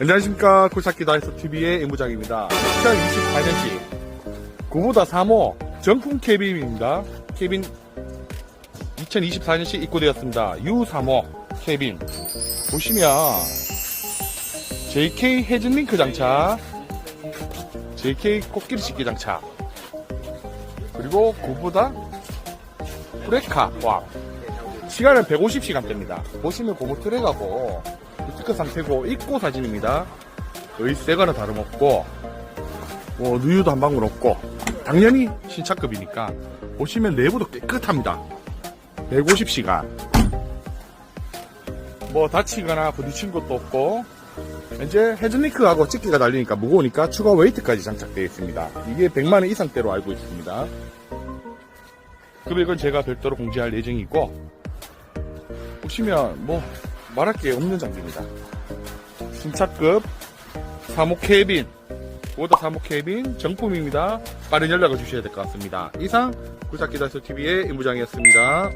안녕하십니까 굴삭기 다이소 TV의 임부장입니다. 2024년식 9보다 3호 정품 캐빈입니다. 캐빈 2024년식 입고되었습니다. U35 캐빈 보시면 JK 헤즈링크 장착 JK 코끼리 씻기 장착 그리고 9보다 프레카 와 시간은 150시간대입니다. 보시면 고무 트랙하고 스티커 상태고 입고 사진입니다. 거의 새거나 다름없고 뭐 누유도 한 방울 없고 당연히 신차급이니까 보시면 내부도 깨끗합니다. 150시간 뭐 다치거나 부딪힌 것도 없고 이제 헤드링크하고 찍기가 달리니까 무거우니까 추가 웨이트까지 장착되어 있습니다. 이게 100만원 이상대로 알고 있습니다. 금액은 제가 별도로 공지할 예정이고 보시면 뭐 말할 게 없는 장비입니다. 신차급 3호 캐빈 오더 3호 캐빈 정품입니다. 빠른 연락을 주셔야 될 것 같습니다. 이상 굴삭기다스 TV의 임부장이었습니다.